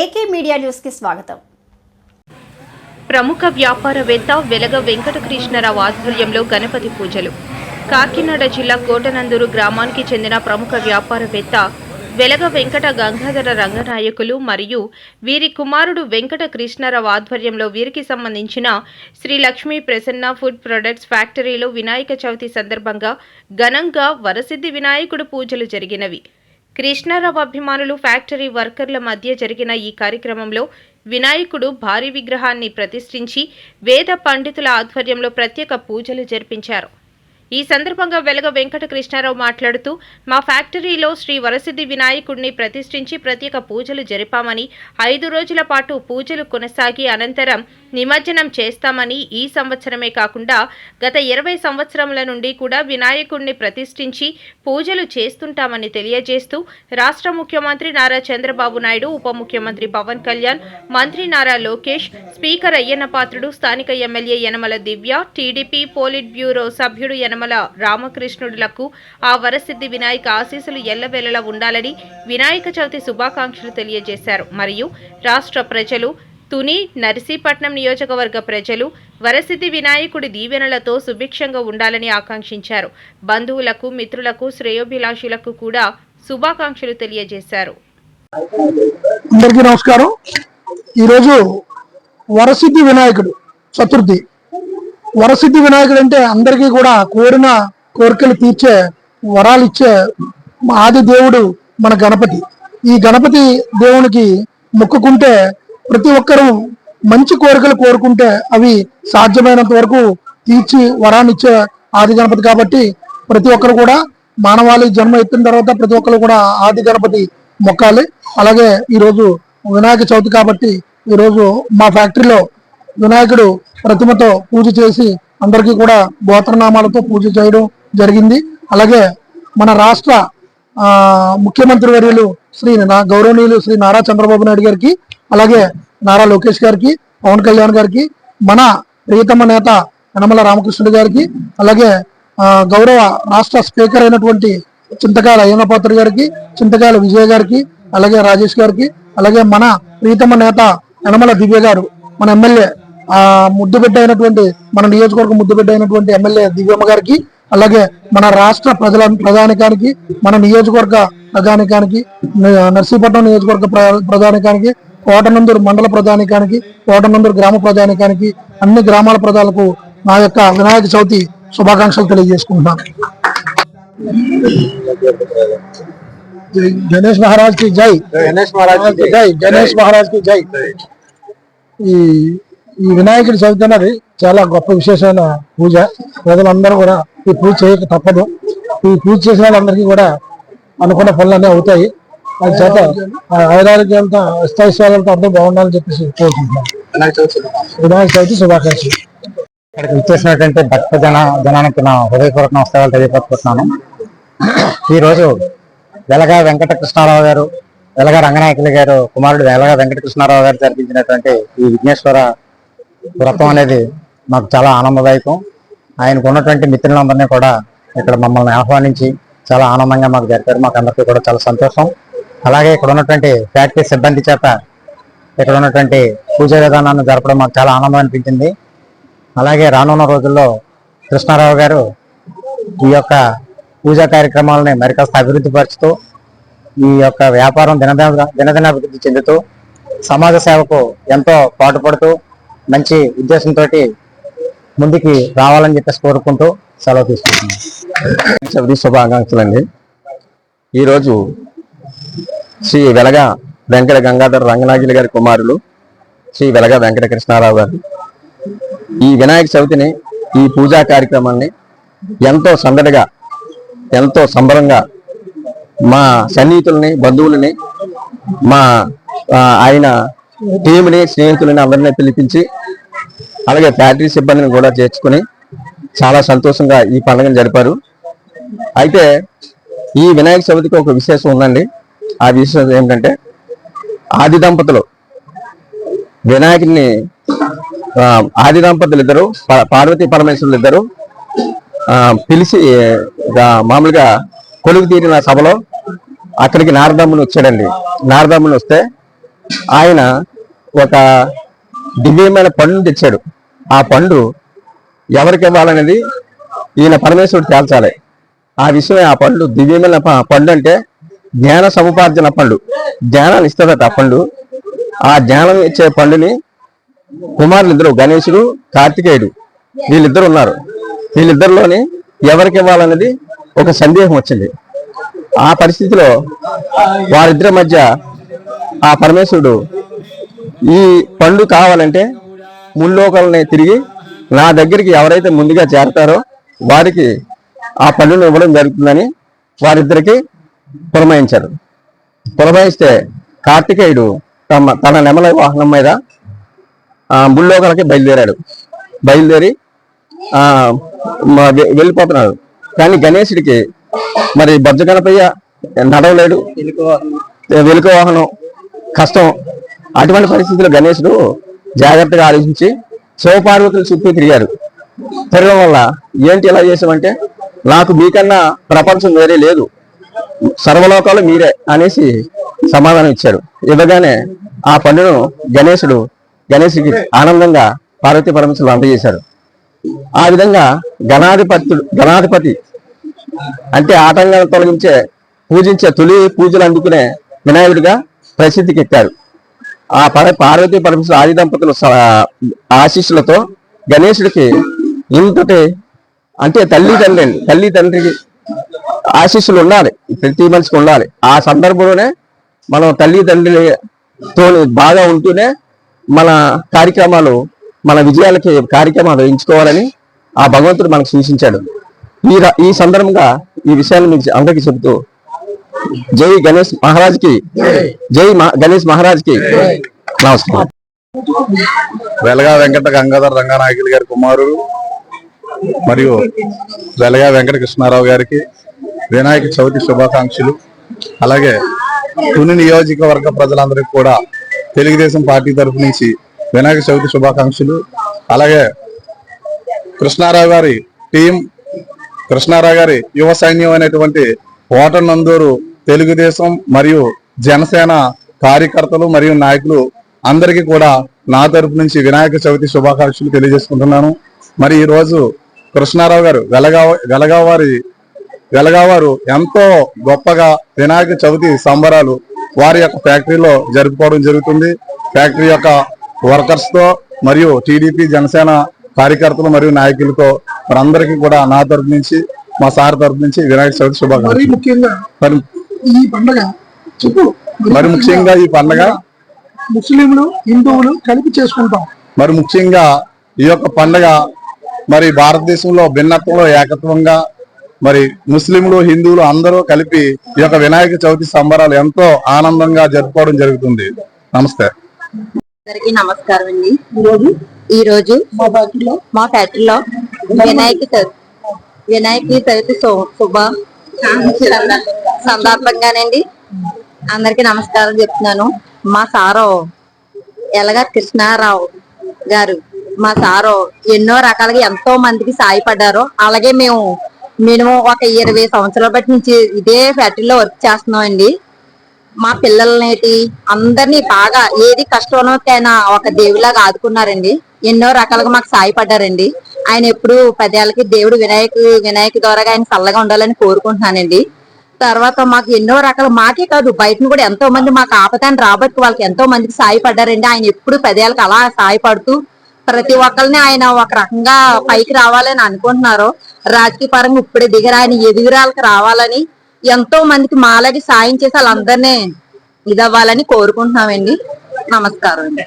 AK media న్యూస్కి స్వాగతం. ప్రముఖ వ్యాపారవేత్త వెలగ వెంకటకృష్ణరావు ఆధ్వర్యంలో గణపతి పూజలు. కాకినాడ జిల్లా కోటనందూరు గ్రామానికి చెందిన ప్రముఖ వ్యాపారవేత్త వెలగ వెంకట గంగాధర రంగనాయకులు మరియు వీరి కుమారుడు వెంకట కృష్ణారావు ఆధ్వర్యంలో వీరికి సంబంధించిన శ్రీ లక్ష్మీ ప్రసన్న ఫుడ్ ప్రొడక్ట్స్ ఫ్యాక్టరీలో వినాయక చవితి సందర్భంగా ఘనంగా వరసిద్ధి వినాయకుడు పూజలు జరిగినవి. కృష్ణారావు అభిమానులు ఫ్యాక్టరీ వర్కర్ల మధ్య జరిగిన ఈ కార్యక్రమంలో వినాయకుడు భారీ విగ్రహాన్ని ప్రతిష్ఠించి వేద పండితుల ఆధ్వర్యంలో ప్రత్యేక పూజలు జరిపించారు. ఈ సందర్భంగా వెలగ వెంకట కృష్ణారావు మాట్లాడుతూ మా ఫ్యాక్టరీలో శ్రీ వరసిద్ధి వినాయకుడిని ప్రతిష్ఠించి ప్రత్యేక పూజలు జరిపామని ఐదు రోజుల పాటు పూజలు కొనసాగి అనంతరం నిమజ్జనం చేస్తామని ఈ సంవత్సరమే కాకుండా గత ఇరవై సంవత్సరముల నుండి కూడా వినాయకుడిని ప్రతిష్ఠించి పూజలు చేస్తుంటామని తెలియజేస్తూ రాష్ట్ర ముఖ్యమంత్రి నారా చంద్రబాబు నాయుడు ఉప ముఖ్యమంత్రి పవన్ కళ్యాణ్ మంత్రి నారా లోకేష్ స్పీకర్ అయ్యన్న పాత్రుడు స్థానిక MLA Yanamala Divya TDP politburo సభ్యుడు యనమల రామకృష్ణుడులకు ఆ వరసిద్ధి వినాయక ఆశీస్సులు ఎల్లవేళలా ఉండాలని వినాయక చవితి శుభాకాంక్షలు తెలియజేశారు. మరియు రాష్ట్ర ప్రజలు తుని నర్సీపట్నం నియోజకవర్గ ప్రజలు వరసిద్ధి వినాయకుడి దీవెనలతో సుభిక్షంగా ఉండాలని ఆకాంక్షించారు. బంధువులకు మిత్రులకు శ్రేయోభిలాషులకు కూడా శుభాకాంక్షలు తెలియజేశారు. అందరికీ నమస్కారం. ఈరోజు వరసిద్ధి వినాయకుడు చతుర్థి. వరసిద్ధి వినాయకుడు అంటే అందరికీ కూడా కోరిన కోరికలు తీర్చే వరాలు ఇచ్చే ఆది దేవుడు మన గణపతి. ఈ గణపతి దేవునికి మొక్కుకుంటే ప్రతి ఒక్కరూ మంచి కోరికలు కోరుకుంటే అవి సాధ్యమైనంత వరకు తీర్చి వరాన్ని ఇచ్చే ఆది గణపతి కాబట్టి ప్రతి ఒక్కరు కూడా మానవాళి జన్మ ఎత్తిన తర్వాత ప్రతి ఒక్కరు కూడా ఆది గణపతి మొక్కాలి. అలాగే ఈరోజు వినాయక చవితి కాబట్టి ఈరోజు మా ఫ్యాక్టరీలో వినాయకుడు ప్రతిమతో పూజ చేసి అందరికీ కూడా గోత్రనామాలతో పూజ చేయడం జరిగింది. అలాగే మన రాష్ట్ర ముఖ్యమంత్రి వర్యులు శ్రీ గౌరవనీయులు శ్రీ నారా చంద్రబాబు నాయుడు గారికి అలాగే నారా లోకేష్ గారికి పవన్ కళ్యాణ్ గారికి మన ప్రియతమ నేత యనమల రామకృష్ణుడు గారికి అలాగే గౌరవ రాష్ట్ర స్పీకర్ అయినటువంటి చింతకాయల అయ్యన్నపాత్ర గారికి చింతకాయల విజయ గారికి అలాగే రాజేష్ గారికి అలాగే మన ప్రీతమ నేత యనమల దివ్య గారు మన ఎమ్మెల్యే ముద్దుబిడ్డ ముద్దు బిడ్డ అయినటువంటి మన నియోజకవర్గం ముద్దు బిడ్డ అయినటువంటి ఎమ్మెల్యే దివ్యమ్మ గారికి అలాగే మన రాష్ట్ర ప్రజల ప్రధానికానికి మన నియోజకవర్గ ప్రధానికానికి నర్సీపట్నం నియోజకవర్గ ప్ర- ప్రధానికానికి కోటనందూరు మండల ప్రధానికానికి కోటనందూరు గ్రామ ప్రధానికానికి అన్ని గ్రామాల ప్రజలకు నా యొక్క వినాయక చవితి శుభాకాంక్షలు తెలియజేసుకుంటున్నాను. గణేష్ మహారాజ్కి జై. గణేష్ మహారాజ్కి జై గణేష్ మహారాజ్కి జై. ఈ ఈ వినాయకుడి చవితి అనేది చాలా గొప్ప విశేషమైన పూజ. ప్రజలందరూ కూడా ఈ పూజ చేయక తప్పదు. ఈ పూజ చేసిన వాళ్ళందరికీ కూడా అనుకున్న పనులన్నీ అవుతాయి. అది చేత ఐరారోగ్యంతో ఆయురారోగ్యాలతో అష్టైశ్వర్యాలతో అందరూ బాగుండాలని చెప్పేసి కోరుకుంటున్నాను. వినాయక చవితి శుభాకాంక్షలు. ఇక్కడికి ఇచ్చేసినటువంటి భక్త జన జనానికి నా హృదయపూర్వక నమస్కారాలు తెలియపరుచుకుంటున్నాను. ఈ రోజు వెలగా వెంకట కృష్ణారావు గారు వెలగా రంగనాయకులు గారు కుమారుడు వెలగా వెంకట కృష్ణారావు గారు జరిపించినటువంటి ఈ విఘ్నేశ్వర వ్రతం అనేది మాకు చాలా ఆనందదాయకం. ఆయనకు ఉన్నటువంటి మిత్రులందరినీ కూడా ఇక్కడ మమ్మల్ని ఆహ్వానించి చాలా ఆనందంగా మాకు జరిపారు. మాకు అందరికీ కూడా చాలా సంతోషం. అలాగే ఇక్కడ ఉన్నటువంటి ఫ్యాక్టరీ సిబ్బంది చేత ఇక్కడ ఉన్నటువంటి పూజా విధానాన్ని జరపడం మాకు చాలా ఆనందం అనిపించింది. అలాగే రానున్న రోజుల్లో కృష్ణారావు గారు ఈ యొక్క పూజా కార్యక్రమాలని మరికాస్త అభివృద్ధి పరుచుతూ ఈ యొక్క వ్యాపారం దినదిన దినదిన అభివృద్ధి చెందుతూ సమాజ సేవకు ఎంతో పాటుపడుతూ మంచి ఉద్దేశంతో ముందుకి రావాలని చెప్పేసి కోరుకుంటూ సెలవు తీసుకుంటున్నాను చవితి శుభాకాంక్షలు అండి ఈరోజు శ్రీ వెలగ వెంకట గంగాధర రంగనాగిలి గారి కుమారులు శ్రీ వెలగ వెంకట కృష్ణారావు గారు. ఈ వినాయక చవితిని ఈ పూజా కార్యక్రమాన్ని ఎంతో సందడిగా ఎంతో సంబరంగా మా సన్నిహితుల్ని బంధువులని మా ఆయన టీంని స్నేహితులని అందరినీ పిలిపించి అలాగే ఫ్యాక్టరీ సిబ్బందిని కూడా చేర్చుకుని చాలా సంతోషంగా ఈ పండుగను జరిపారు. అయితే ఈ వినాయక చవితికి ఒక విశేషం ఉందండి. ఆ విశేషం ఏంటంటే ఆది దంపతులు వినాయకుడిని ఆది దంపతులు ఇద్దరు పార్వతీ పరమేశ్వరులు ఇద్దరు పిలిచి మామూలుగా కొలువు తీరిన సభలో అక్కడికి నారదమ్ముని వచ్చాడండి. నారదమ్ముని వస్తే ఆయన ఒక దివ్యమైన పండును తెచ్చాడు. ఆ పండు ఎవరికి ఇవ్వాలనేది ఈయన పరమేశ్వరుడు తేల్చాలి. ఆ విషయం ఆ పండు దివ్యమైన పండు అంటే జ్ఞాన సముపార్జన పండు. జ్ఞానాన్ని ఇస్తుందట ఆ పండు. ఆ జ్ఞానం ఇచ్చే పండుని కుమారులు ఇద్దరు గణేశుడు కార్తికేయుడు వీళ్ళిద్దరు ఉన్నారు. వీళ్ళిద్దరిలోని ఎవరికి ఇవ్వాలనేది ఒక సందేహం వచ్చింది. ఆ పరిస్థితిలో వారిద్దరి మధ్య ఆ పరమేశ్వరుడు ఈ పండు కావాలంటే ముల్లోకాలని తిరిగి నా దగ్గరికి ఎవరైతే ముందుగా చేరతారో వారికి ఆ పండును ఇవ్వడం జరుగుతుందని వారిద్దరికి పురమాయించారు. పురమాయిస్తే కార్తికేయుడు తమ తన నెమల వాహనం మీద ఆ ముల్లోకాలకి బయలుదేరాడు. బయలుదేరి వెళ్ళిపోతున్నాడు. కానీ గణేశుడికి మరి బొజ్జ గణపయ్య నడవలేడు వెలుక వాహనం. కష్టం. అటువంటి పరిస్థితుల్లో గణేశుడు జాగ్రత్తగా ఆలోచించి శివపార్వతులు చుట్టూ తిరిగారు. తిరగడం వల్ల ఏంటి ఇలా చేసామంటే నాకు మీకన్నా ప్రపంచం వేరే లేదు. సర్వలోకాలు మీరే అనేసి సమాధానం ఇచ్చారు. ఇవ్వగానే ఆ పండును గణేశుడు గణేశుడికి ఆనందంగా పార్వతీ పరమేశ్వరులు అందజేశారు. ఆ విధంగా గణాధిపతుడు గణాధిపతి అంటే ఆటంకాలను తొలగించే పూజించే తొలి పూజలు అందుకునే వినాయకుడిగా ప్రసిద్ధికి ఎక్కారు. ఆ పర పార్వతీ పరమేశ్వర ఆది దంపతుల ఆశీస్సులతో గణేశుడికి ఇంతటి అంటే తల్లి తండ్రి తల్లి తండ్రికి ఆశీస్సులు ఉండాలి ప్రతి మనిషికి ఉండాలి. ఆ సందర్భంలోనే మనం తల్లి తండ్రితో బాగా ఉంటూనే మన కార్యక్రమాలు మన విజయాలకి కార్యక్రమాలు ఎంచుకోవాలని ఆ భగవంతుడు మనకు సూచించాడు. ఈ ఈ సందర్భంగా ఈ విషయాన్ని మీకు అందరికీ చెబుతూ జై గణేష్ మహారాజ్కి జై గణేష్ మహారాజ్కి నమస్కారం. వెలగా వెంకట గంగాధర రంగనాయకులు గారి కుమారుడు మరియు వెలగా వెంకట కృష్ణారావు గారికి వినాయక చవితి శుభాకాంక్షలు. అలాగే తుని నియోజకవర్గ ప్రజలందరికీ కూడా తెలుగుదేశం పార్టీ తరఫు నుంచి వినాయక చవితి శుభాకాంక్షలు. అలాగే కృష్ణారావు గారి టీం కృష్ణారావు గారి యువ సైన్యం అనేటువంటి ఓటర్ నందూరు తెలుగుదేశం మరియు జనసేన కార్యకర్తలు మరియు నాయకులు అందరికీ కూడా నా తరపు నుంచి వినాయక చవితి శుభాకాంక్షలు తెలియజేసుకుంటున్నాను. మరి ఈ రోజు కృష్ణారావు గారు వెలగా వెలగా వారి వెలగా వారు ఎంతో గొప్పగా వినాయక చవితి సంబరాలు వారి యొక్క ఫ్యాక్టరీలో జరుపుకోవడం జరుగుతుంది. ఫ్యాక్టరీ యొక్క వర్కర్స్తో మరియు టీడీపీ జనసేన కార్యకర్తలు మరియు నాయకులతో మనందరికీ కూడా నా తరపు నుంచి మా సార్ తరపు నుంచి వినాయక చవితి శుభాకాంక్షలు. ముఖ్యంగా ఈ పండుగ మరి ముఖ్యంగా ఈ పండగ? ముస్లింలు హిందువులు కలిపి చేసుకుంటాం. మరి ముఖ్యంగా ఈ యొక్క పండగ మరి భారతదేశంలో భిన్నత్వంలో ఏకత్వంగా మరి ముస్లింలు హిందువులు అందరూ కలిపి ఈ యొక్క వినాయక చవితి సంబరాలు ఎంతో ఆనందంగా జరుపుకోవడం జరుగుతుంది. నమస్తే. అందరికి నమస్కారం అండి. ఈ రోజు మా ఫ్యాక్టరీలో? మా ఫ్యాక్టరీలో వినాయక చవితి వినాయక చవితి శుభ సందర్భంగానండి. అందరికి నమస్కారం చెప్తున్నాను. మా సారో ఎలగా కృష్ణారావు గారు మా సారో ఎన్నో రకాలుగా ఎంతో మందికి సాయపడ్డారు. అలాగే మేము మినిమం ఒక ఇరవై సంవత్సరాల బట్టి నుంచి ఇదే ఫ్యాక్టరీలో వర్క్ చేస్తున్నాం అండి మా పిల్లలనేటి అందరినీ బాగా ఏది కష్టమైనా ఒక దేవులాగా ఆదుకున్నారండి. ఎన్నో రకాలుగా మాకు సాయపడ్డారండి. ఆయన ఎప్పుడు పదేళ్ళకి దేవుడు వినాయకు వినాయక ద్వారా ఆయన చల్లగా ఉండాలని కోరుకుంటున్నానండి. తర్వాత మాకు ఎన్నో రకాల మాకే కాదు బయట కూడా ఎంతో మంది మాకు ఆపదాన్ని రాబట్టి వాళ్ళకి ఎంతో మందికి సాయపడ్డారండి. ఆయన ఎప్పుడు పెదేళ్ళకి అలా సాయపడుతూ ప్రతి ఒక్కరిని ఆయన ఒక రకంగా పైకి రావాలని అనుకుంటున్నారు. రాజకీయ పరంగా ఇప్పుడే దిగర. ఆయన ఎదుగురాలకు రావాలని ఎంతో మందికి మాలకి సాయం చేసి వాళ్ళందరినీ ఇదవ్వాలని కోరుకుంటున్నామండి. నమస్కారం అండి.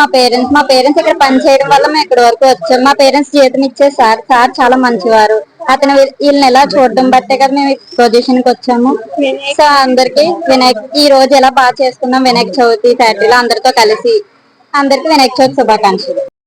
మా పేరెంట్స్ మా పేరెంట్స్ ఇక్కడ పని చేయడం వల్ల మేము ఇక్కడ వరకు వచ్చాం. మా పేరెంట్స్ జీతం ఇచ్చే సార్ సార్ చాలా మంచివారు. అతను వీళ్ళని ఎలా చూడడం బట్టే కదా మేము పొజిషన్కి వచ్చాము. సో అందరికి వినాయక్ ఈ రోజు ఎలా బాగా చేసుకున్నాం వినాయక చవితి ఫ్యాక్టరీలో అందరితో కలిసి అందరికి వినాయక చవితి శుభాకాంక్షలు.